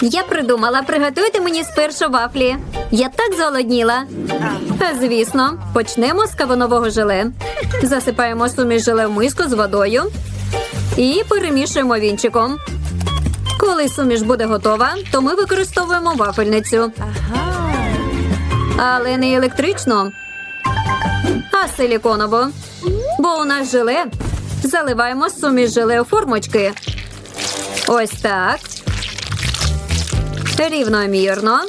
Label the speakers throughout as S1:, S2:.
S1: Я придумала, приготуйте мені спершу вафлі. Я так зголодніла. Звісно, почнемо з кавунового желе. Засипаємо суміш желе в миску з водою і перемішуємо вінчиком. Коли суміш буде готова, то ми використовуємо вафельницю. Але не електричну, а силіконову. Бо у нас желе заливаємо суміш желе у формочки. Ось так. Рівномірно.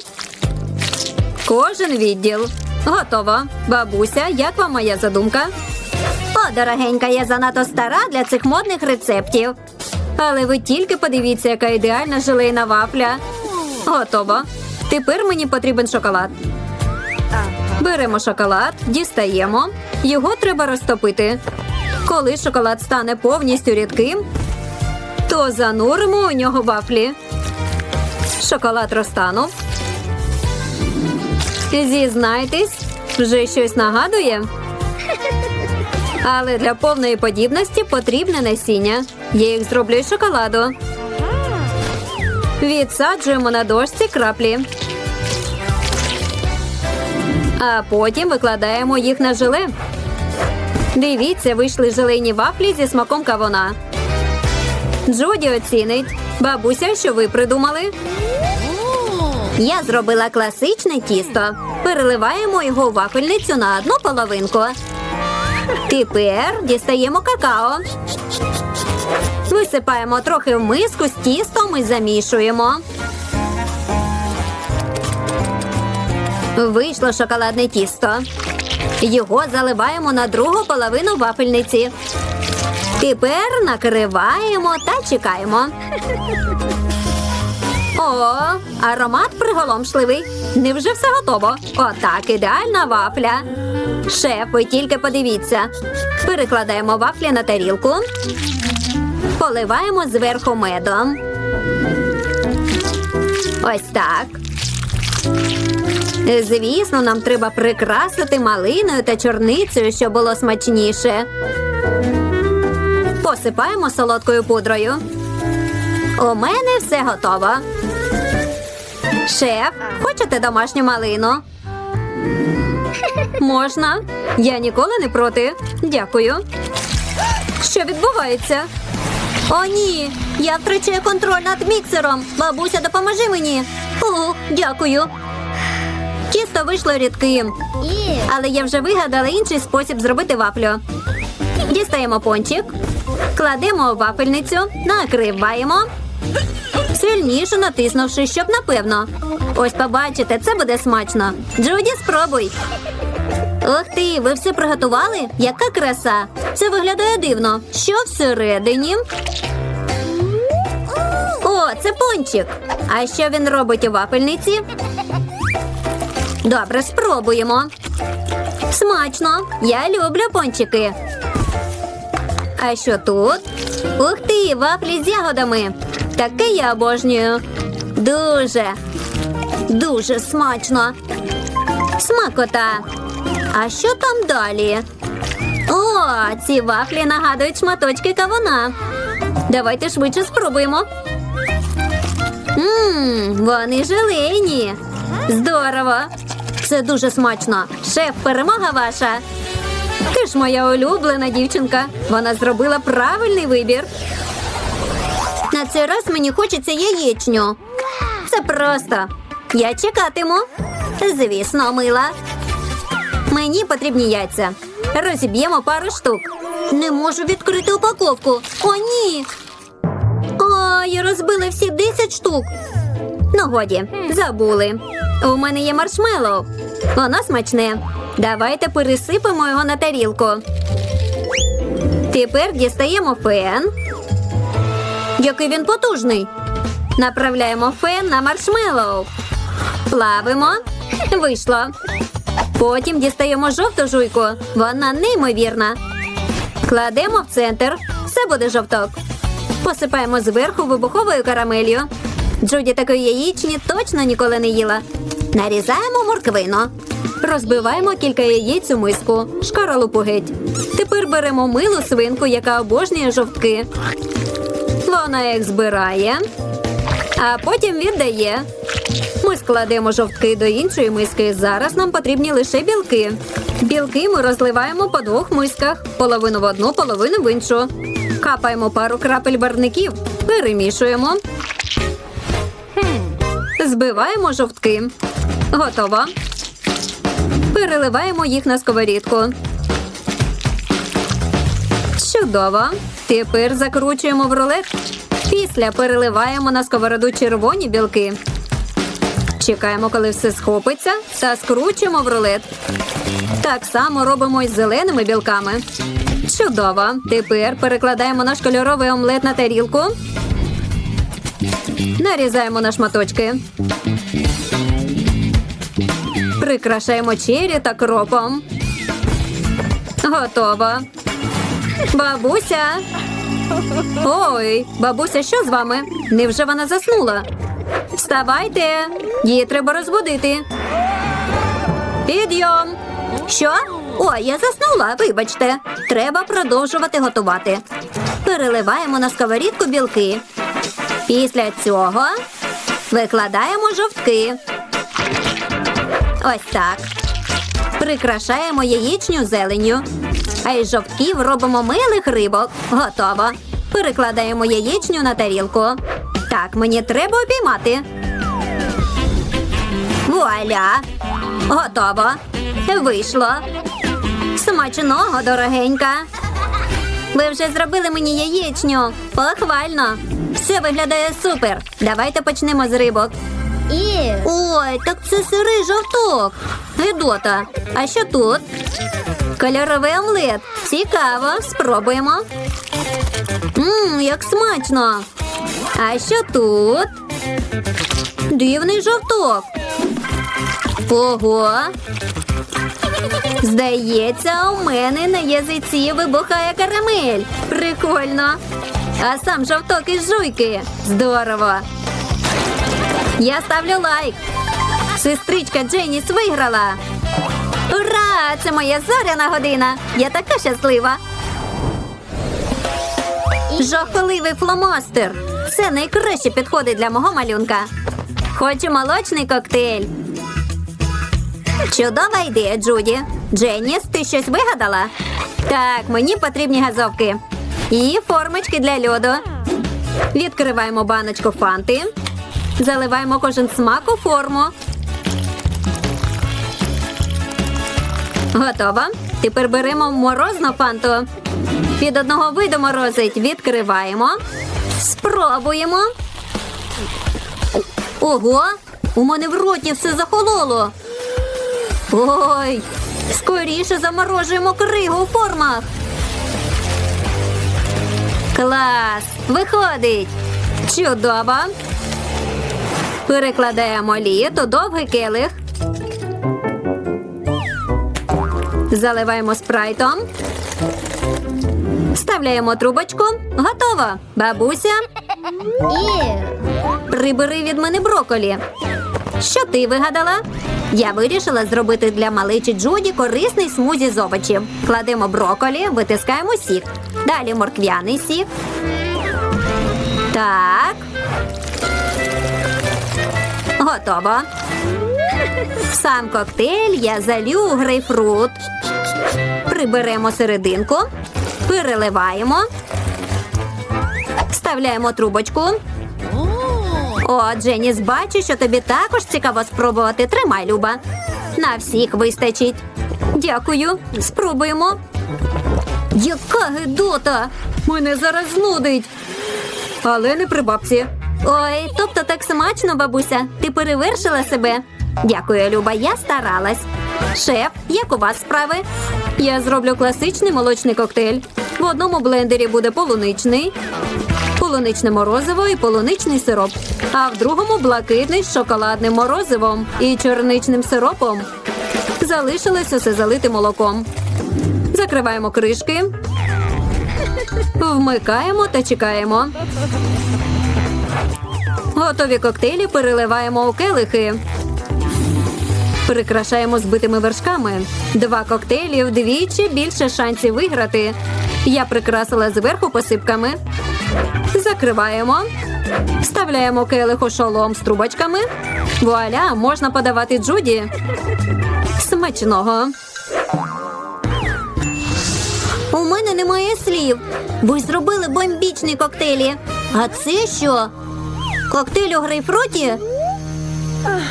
S1: Кожен відділ. Готово. Бабуся, як вам моя задумка? О, дорогенька, я занадто стара для цих модних рецептів. Але ви тільки подивіться, яка ідеальна желейна вафля. Готово. Тепер мені потрібен шоколад. Беремо шоколад, дістаємо. Його треба розтопити. Коли шоколад стане повністю рідким, то зануримо у нього вафлі. Шоколад розтанув. Зізнайтесь, вже щось нагадує. Але для повної подібності потрібне насіння. Я їх зроблю із шоколаду. Відсаджуємо на дошці краплі. А потім викладаємо їх на желе. Дивіться, вийшли желейні вафлі зі смаком кавуна. Джуді оцінить. Бабуся, що ви придумали? Я зробила класичне тісто. Переливаємо його у вафельницю на одну половинку. Тепер дістаємо какао. Висипаємо трохи в миску з тістом і замішуємо. Вийшло шоколадне тісто. Його заливаємо на другу половину вафельниці. Тепер накриваємо та чекаємо. О, аромат приголомшливий. Невже все готово? Отак, ідеальна вафля. Шеф, ви тільки подивіться. Перекладаємо вафлі на тарілку. Поливаємо зверху медом. Ось так. Звісно, нам треба прикрасити малиною та чорницею, щоб було смачніше. Посипаємо солодкою пудрою. У мене все готово. Шеф, хочете домашню малину? Можна. Я ніколи не проти. Дякую. Що відбувається? О, ні. Я втрачаю контроль над міксером. Бабуся, допоможи мені. О, дякую. Тісто вийшло рідким. Але я вже вигадала інший спосіб зробити вафлю. Дістаємо пончик, кладемо вафельницю, накриваємо. Сильніше натиснувши, щоб напевно. Ось побачите, це буде смачно. Джуді, спробуй. Ух ти, ви все приготували? Яка краса! Це виглядає дивно. Що всередині? О, це пончик. А що він робить у вафельниці? Добре, спробуємо. Смачно. Я люблю пончики. А що тут? Ух ти, вафлі з ягодами. Таке я обожнюю. Дуже, дуже смачно. Смакота. А що там далі? О, ці вафлі нагадують шматочки кавуна. Давайте швидше спробуємо. Ммм, вони желейні. Здорово. Це дуже смачно. Шеф, перемога ваша. Ж моя улюблена дівчинка. Вона зробила правильний вибір. На цей раз мені хочеться яєчню. Це просто. Я чекатиму. Звісно, мила. Мені потрібні яйця. Розіб'ємо пару штук. Не можу відкрити упаковку. О, ні. О, я розбила всі 10 штук. Ну, годі, забули. У мене є маршмеллоу. Воно смачне. Давайте пересипемо його на тарілку. Тепер дістаємо фен. Який він потужний. Направляємо фен на маршмеллоу. Плавимо. Вийшло. Потім дістаємо жовту жуйку. Вона неймовірна. Кладемо в центр. Все буде жовток. Посипаємо зверху вибуховою карамелью. Джуді такої яєчні точно ніколи не їла. Нарізаємо морквину. Розбиваємо кілька яєць у миску. Шкаралупу геть. Тепер беремо милу свинку, яка обожнює жовтки. Вона їх збирає. а потім віддає. Ми складемо жовтки до іншої миски. Зараз нам потрібні лише білки. Білки ми розливаємо по двох мисках: половину в одну, половину в іншу. Капаємо пару крапель барвників, перемішуємо. Збиваємо жовтки. Готово. Переливаємо їх на сковорідку. Чудово. Тепер закручуємо в рулет. Після переливаємо на сковороду червоні білки. Чекаємо, коли все схопиться, та скручуємо в рулет. Так само робимо із зеленими білками. Чудово. Тепер перекладаємо наш кольоровий омлет на тарілку. Нарізаємо на шматочки. Прикрашаємо чері та кропом. Готово. Бабуся. Ой, бабуся, що з вами? Невже вона заснула? Вставайте, її треба розбудити. Підйом. Що? Ой, я заснула, вибачте. Треба продовжувати готувати. Переливаємо на сковорідку білки. Після цього викладаємо жовтки. Ось так. Прикрашаємо яєчню зеленню. А із жовтків робимо милих рибок. Готово. Перекладаємо яєчню на тарілку. Так, мені треба обіймати. Вуаля! Готово. Вийшло. Смачного, дорогенька. Ви вже зробили мені яєчню. Похвально. Все виглядає супер. Давайте почнемо з рибок. Ой, так це сирий жовток. Гедота. А що тут? Кольоровий омлет. Цікаво, спробуємо. Мм, як смачно. А що тут? Дивний жовток. Ого. Здається, у мене на язиці вибухає карамель. Прикольно. А сам жовток із жуйки. Здорово. Я ставлю лайк. Сестричка Дженіс виграла. Ура! Це моя зоряна година. Я така щаслива. Жахливий фломастер. Це найкраще підходить для мого малюнка. Хочу молочний коктейль. Чудова ідея, Джуді. Дженіс, ти щось вигадала? Так, мені потрібні газовки. І формочки для льоду. Відкриваємо баночку фанти. Заливаємо кожен смак у форму. Готово. Тепер беремо морозну фанту. Від одного виду морозить. Відкриваємо. Спробуємо. Ого! У мене в роті все захололо. Ой, скоріше заморожуємо кригу у формах. Клас! Виходить! Чудово! Перекладаємо лід у довгий келих. Заливаємо спрайтом. Вставляємо трубочку. Готово. Бабуся, прибери від мене броколі. Що ти вигадала? Я вирішила зробити для маличі Джуді корисний смузі з овочів. Кладемо броколі, витискаємо сік. Далі морквяний сік. Так. Готово. В сам коктейль я залю грейпфрут. Приберемо серединку, переливаємо, вставляємо трубочку. О, Дженіс, бачу, що тобі також цікаво спробувати. Тримай, Люба. На всіх вистачить. Дякую. Спробуємо. Яка гидота! Мене зараз знудить. Але не при бабці. Ой, тобто так смачно, бабуся. Ти перевершила себе. Дякую, Люба, я старалась. Шеф, як у вас справи? Я зроблю класичний молочний коктейль. В одному блендері буде полуничний, полуничне морозиво і полуничний сироп. А в другому блакитний з шоколадним морозивом і чорничним сиропом. Залишилось усе залити молоком. Закриваємо кришки. Вмикаємо та чекаємо. Готові коктейлі переливаємо у келихи. Прикрашаємо збитими вершками. Два коктейлі вдвічі більше шансів виграти. Я прикрасила зверху посипками. Закриваємо. Вставляємо келих у шолом з трубочками. Вуаля, можна подавати Джуді. Смачного. У мене немає слів. Ви зробили бомбічні коктейлі. А це що? Коктейль у грейпфруті?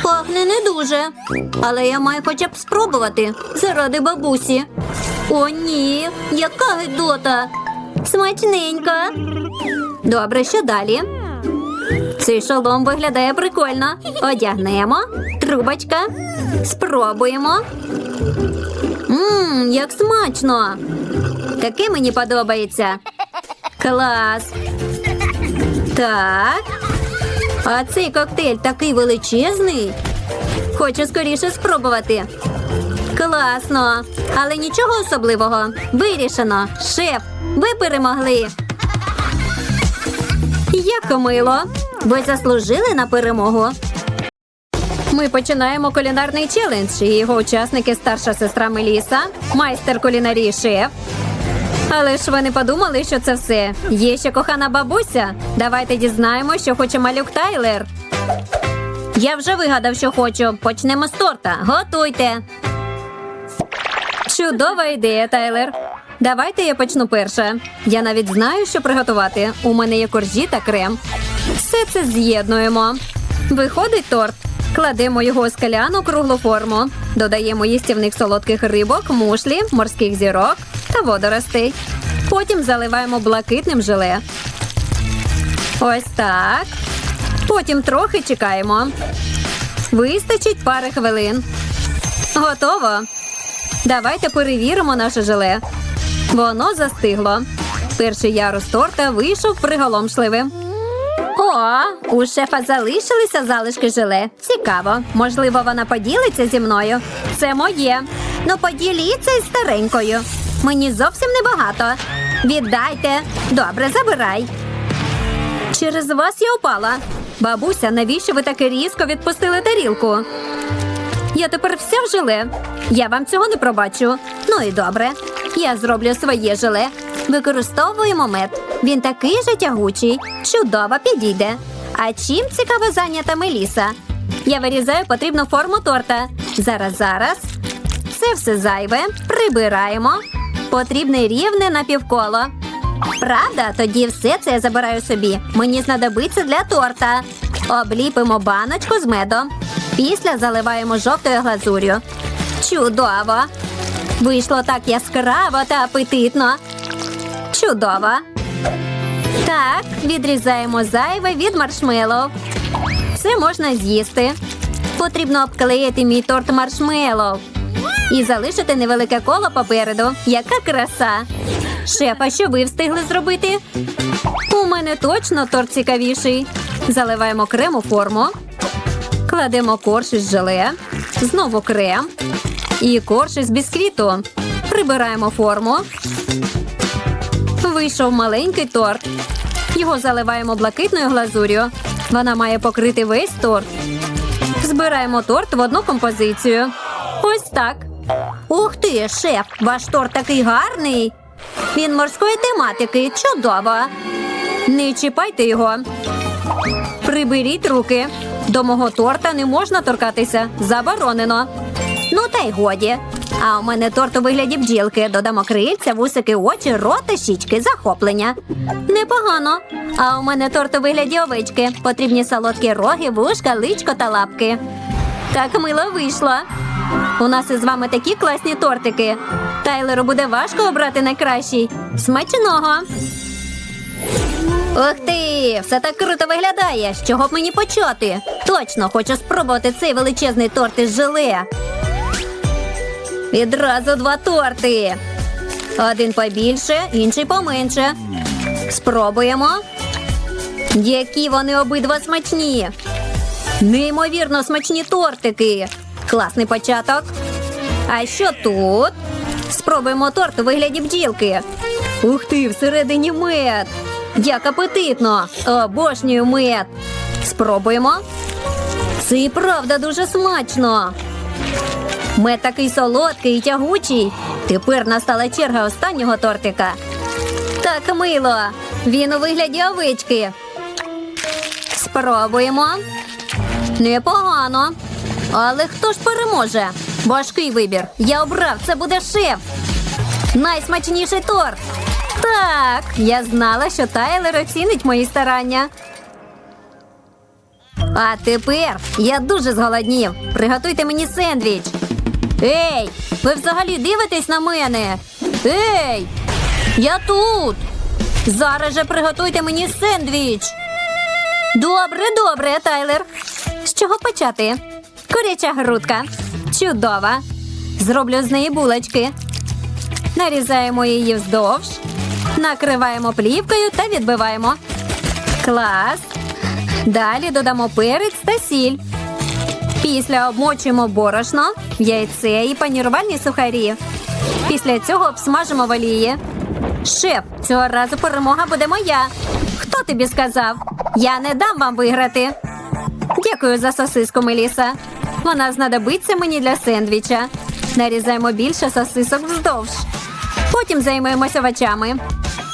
S1: Пахне не дуже. Але я маю хоча б спробувати заради бабусі. О, ні, яка гидота. Смачненька. Добре, що далі? Цей шолом виглядає прикольно. Одягнемо. Трубочка. Спробуємо. Мм, як смачно. Таке мені подобається. Клас. Так. А цей коктейль такий величезний. Хочу скоріше спробувати. Класно. Але нічого особливого. Вирішено. Шеф, ви перемогли. Як мило. Ви заслужили на перемогу. Ми починаємо кулінарний челендж. І його учасники старша сестра Меліса, майстер кулінарії шеф. Але ж ви не подумали, що це все. Є ще кохана бабуся. Давайте дізнаємо, що хоче малюк Тайлер. Я вже вигадав, що хочу. Почнемо з торта. Готуйте. Чудова ідея, Тайлер. Давайте я почну перша. Я навіть знаю, що приготувати. У мене є коржі та крем. Все це з'єднуємо. Виходить торт. Кладемо його у скаляну круглу форму. Додаємо їстівних солодких рибок, мушлі, морських зірок та водоростей. Потім заливаємо блакитним желе. Ось так. Потім трохи чекаємо. Вистачить пари хвилин. Готово. Давайте перевіримо наше желе. Воно застигло. Перший ярус торта вийшов приголомшливим. О, у шефа залишилися залишки желе. Цікаво. Можливо, вона поділиться зі мною. Це моє. Ну, поділіться із старенькою. Мені зовсім небагато. Віддайте. Добре, забирай. Через вас я упала. Бабуся, навіщо ви таки різко відпустили тарілку? Я тепер вся в желе. Я вам цього не пробачу. Ну і добре. Я зроблю своє желе. Використовуємо мед. Він такий же тягучий. Чудово підійде. А чим цікаво зайнята Меліса? Я вирізаю потрібну форму торта. Зараз, зараз. Це все зайве. Прибираємо. Потрібне рівне напівколо. Правда, тоді все це я забираю собі. Мені знадобиться для торта. Обліпимо баночку з медом. Після заливаємо жовтою глазур'ю. Чудово! Вийшло так яскраво та апетитно. Чудово. Так, відрізаємо зайве від маршмеллоу. Це можна з'їсти. Потрібно обклеїти мій торт маршмеллоу. І залишити невелике коло попереду. Яка краса! Шефа, що ви встигли зробити? У мене точно торт цікавіший. Заливаємо крем у форму. Кладемо корж із желе, знову крем і корж із бісквіту. Прибираємо форму. Вийшов маленький торт. Його заливаємо блакитною глазур'ю. Вона має покрити весь торт. Збираємо торт в одну композицію. Ось так. Ух ти, шеф, ваш торт такий гарний. Він морської тематики. Чудово. Не чіпайте його. Приберіть руки. До мого торта не можна торкатися. Заборонено. Ну та й годі. А у мене торт у вигляді бджілки. Додамо крильця, вусики, очі, рота, щічки, захоплення. Непогано. А у мене торт у вигляді овечки. Потрібні солодкі роги, вушка, личко та лапки. Так мило вийшло. У нас із вами такі класні тортики. Тайлеру буде важко обрати найкращий. Смачного! Ух ти! Все так круто виглядає. З чого б мені почати? Точно хочу спробувати цей величезний торт із желе. Відразу два торти. Один побільше, інший поменше. Спробуємо. Які вони обидва смачні. Неймовірно смачні тортики. Класний початок. А що тут? Спробуємо торт у вигляді бджілки. Ух ти, всередині мед. Як апетитно! Обожнюю мед. Спробуємо. Це і правда дуже смачно. Мед такий солодкий і тягучий. Тепер настала черга останнього тортика. Так мило. Він у вигляді овечки. Спробуємо. Непогано. Але хто ж переможе? Важкий вибір. Я обрав, це буде шеф. Найсмачніший торт. Так, я знала, що Тайлер оцінить мої старання. А тепер я дуже зголоднів. Приготуйте мені сендвіч. Ей, ви взагалі дивитесь на мене? Ей, я тут. Зараз же приготуйте мені сендвіч. Добре, добре, Тайлер. З чого почати? Куряча грудка. Чудова. Зроблю з неї булочки. Нарізаємо її вздовж, накриваємо плівкою та відбиваємо. Клас. Далі додамо перець та сіль. Після обмочуємо борошно, яйце і панірувальні сухарі. Після цього обсмажимо в олії. Шеф, цього разу перемога буде моя. Хто тобі сказав? Я не дам вам виграти. Дякую за сосиску, Меліса. Вона знадобиться мені для сендвіча. Нарізаємо більше сосисок вздовж. Потім займемося овочами.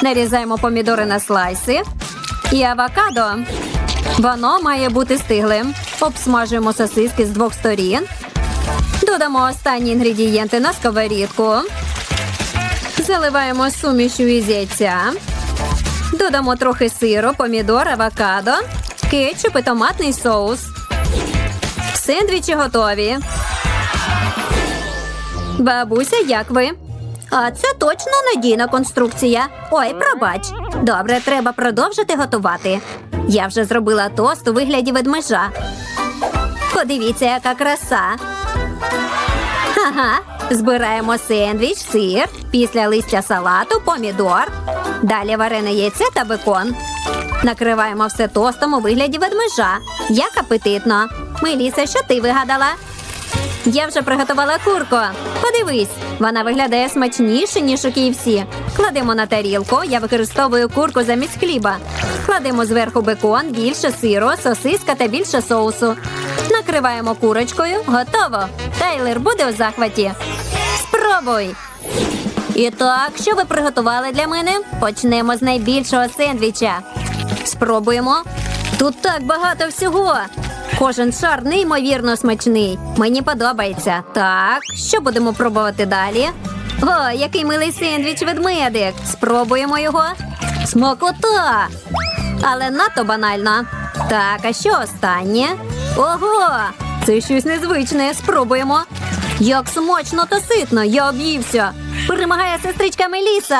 S1: Нарізаємо помідори на слайси і авокадо. Воно має бути стиглим. Обсмажуємо сосиски з двох сторін. Додамо останні інгредієнти на сковорідку. Заливаємо сумішю із яйця. Додамо трохи сиру, помідор, авокадо, кетчуп і томатний соус. Сендвічі готові. Бабуся, як ви? А це точно надійна конструкція. Ой, пробач. Добре, треба продовжити готувати. Я вже зробила тост у вигляді ведмежа. Подивіться, яка краса. Ага. Збираємо сендвіч, сир, після листя салату, помідор. Далі варене яйце та бекон. Накриваємо все тостом у вигляді ведмежа. Як апетитно. Меліса, що ти вигадала? Я вже приготувала курку. Подивись, вона виглядає смачніше, ніж у KFC. Кладемо на тарілку. Я використовую курку замість хліба. Кладемо зверху бекон, більше сиру, сосиска та більше соусу. Накриваємо курочкою. Готово. Тайлер буде у захваті. Спробуй. І так, що ви приготували для мене? Почнемо з найбільшого сендвіча. Спробуємо. Тут так багато всього. Кожен шар неймовірно смачний. Мені подобається. Так, що будемо пробувати далі? О, який милий сендвіч ведмедик. Спробуємо його. Смакота! Але надто банально. Так, а що останнє? Ого! Це щось незвичне. Спробуємо. Як смачно та ситно, я об'ївся. Перемагає сестричка Меліса.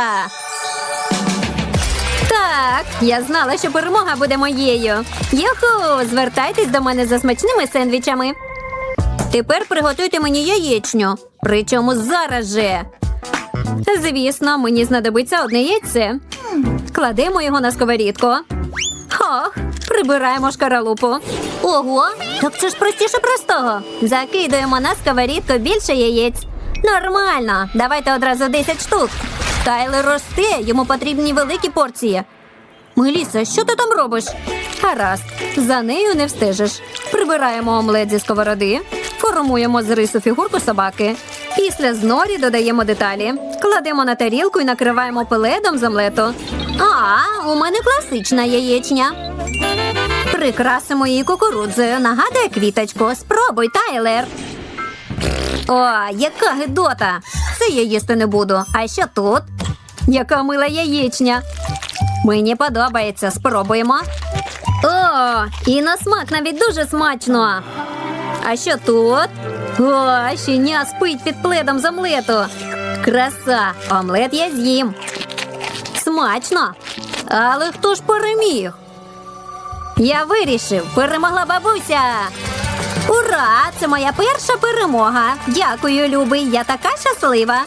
S1: Так, я знала, що перемога буде моєю. Юху, звертайтесь до мене за смачними сендвічами. Тепер приготуйте мені яєчню. Причому зараз же. Звісно, мені знадобиться одне яйце. Кладемо його на сковорідку. Ох, прибираємо шкаралупу. Ого, так це ж простіше простого. Закидуємо на сковорідку більше яєць. Нормально, давайте одразу 10 штук. Тайлер росте, йому потрібні великі порції. Меліса, що ти там робиш? Гаразд, за нею не встежиш. Прибираємо омлет зі сковороди, формуємо з рису фігурку собаки. Після знорі додаємо деталі, кладемо на тарілку і накриваємо пеледом з омлету. А, у мене класична яєчня. Прикрасимо її кукурудзою. Нагадує квіточку. Спробуй, Тайлер. О, яка гидота! Це я їсти не буду. А що тут? Яка мила яєчня. Мені подобається. Спробуємо. О, і на смак навіть дуже смачно. А що тут? О, щеня спить під пледом з омлету. Краса! Омлет я з'їм. Смачно. Але хто ж переміг? Я вирішив, перемогла бабуся. Ура! Це моя перша перемога. Дякую, любий. Я така щаслива.